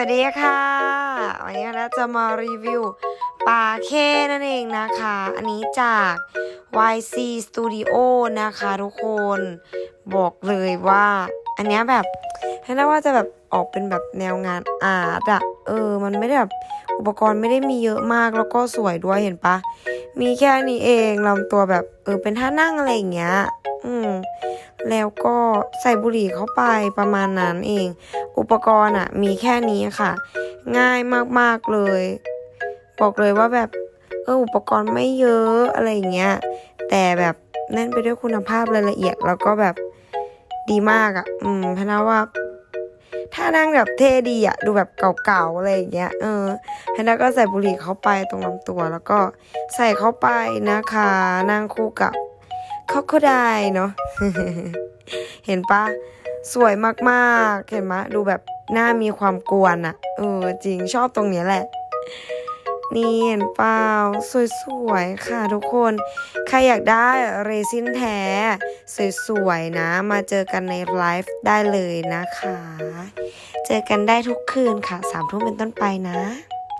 วัสดีค่ะ วันนี้เราจะมารีวิวปาเคนั่นเองนะคะ อันนี้จาก YC Studio นะคะทุกคน บอกเลยว่า อันนี้แบบให้น่าว่าจะแบบออกเป็นแบบแนวงานอาร์ตอะเออ มันไม่ได้แบบอุปกรณ์ไม่ได้มีเยอะมากแล้วก็สวยด้วยเห็นปะ มีแค่นี้เองลำตัวแบบเออเป็นท่านั่งอะไรอย่างเงี้ย อืม แล้วก็ใส่บุหรี่เข้าไปประมาณนั้นเอง อุปกรณ์อะมีแค่นี้ค่ะ ง่ายมากๆเลย บอกเลยว่าแบบเอออุปกรณ์ไม่เยอะอะไรอย่างเงี้ย แต่แบบแน่นไปด้วยคุณภาพรายละเอียดแล้วก็แบบดีมากอะ่ะ อืมพนาว่าานั่งแบบเท่ดีอะดูแบบเก่าๆอะไรอย่างเงี้ยเออแพนาก็ใส่บุหรี่เข้าไปตรงลำตัว แล้วก็ใส่เข้าไปนะคะนั่งคู่กับเขาก็ได้เนาะเห็นปะสวยมากๆ เห็นไหมดูแบบหน้ามีความกวนอะเออ จริงชอบตรงเนี้ยแหละ นี่เห็นเปล่า สวยๆ ค่ะทุกคน ใครอยากได้เรซินแท้ สวยๆ นะ มาเจอกันในไลฟ์ได้เลยนะคะ เจอกันได้ทุกคืนค่ะสามทุ่มเป็นต้นไปนะ